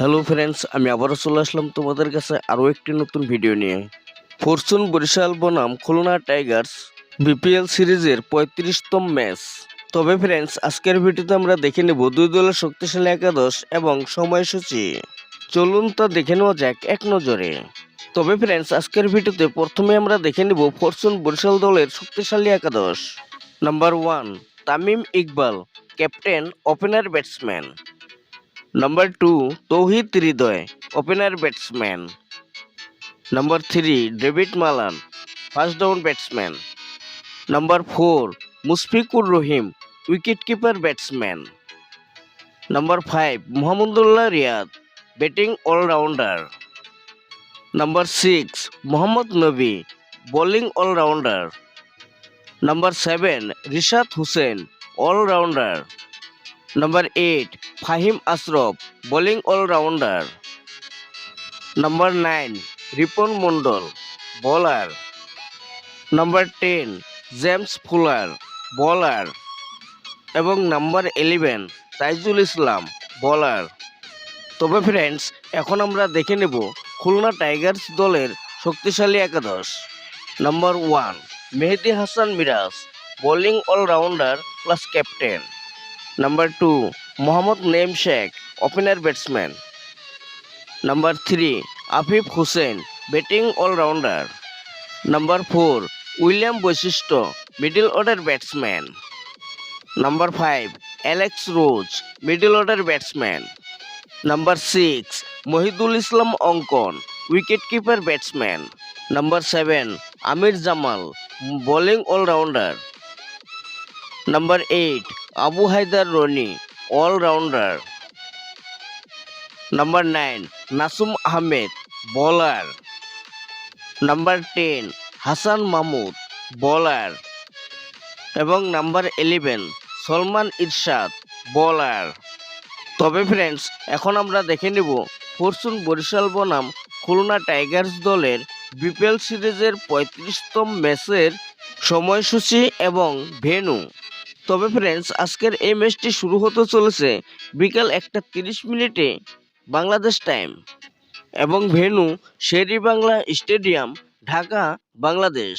Hello friends আমি আবারও চলে আসলাম তোমাদের কাছে আরও একটি নতুন ভিডিও নিয়ে। ফরচুন বরিশাল বনাম খুলনা টাইগার্স বিপিএল সিরিজের পঁয়ত্রিশতম ম্যাচ তবে ফ্রেন্ডস আজকের ভিডিওতে আমরা দেখে নেব দুই দলের শক্তিশালী একাদশ এবং সময়সূচি। চলুন তা দেখে নেওয়া যাক এক নজরে। তবে ফ্রেন্ডস আজকের ভিডিওতে প্রথমে আমরা দেখে নেব ফরচুন বরিশাল দলের শক্তিশালী একাদশ। Number one Tamim Iqbal captain opener batsman number two Towhid Hridoy opener batsman number three David Malan first down batsman number four Mushfiqur Rahim wicket keeper batsman number five Mahmudullah Riyad batting allrounder number six Mohammad Nabi bowling allrounder number seven Rishad Hossain allrounder number eight Faheem Ashraf bowling allrounder number nine Ripon Mondol bowler number ten James Fuller bowler এবং number eleven Taijul Islam bowler তবে friends এখন আমরা দেখে নেব Khulna Tigers দলের শক্তিশালী একাদশ। Number one Mehedi Hasan Miraz bowling allrounder plus captain number two Mohammad Naim Sheikh opener batsman number three Afif Hossain batting allrounder number four William Bosisto middle order batsman number five Alex Ross middle order batsman number six Mohidul Islam Ankon wicket keeper batsman number seven Aamer Jamal bowling allrounder number eight Abu Hider Rony allrounder number nine Nasum Ahmed bowler number ten Hasan Mahmud বলার এবং number eleven Salman ইরশাদ বলার তবে friends এখন আমরা দেখে নেব Fortune Barishal বনাম Khulna Tigers দলের বিপিএল সিরিজের পঁয়ত্রিশতম ম্যাচের সময়সূচি এবং ভেন্যু। তবে ফ্রেন্ডস আজকের এই ম্যাচটি শুরু হতে চলেছে বিকাল একটা তিরিশ মিনিটে বাংলাদেশ টাইম এবং ভেনু শেরি বাংলা স্টেডিয়াম ঢাকা, বাংলাদেশ।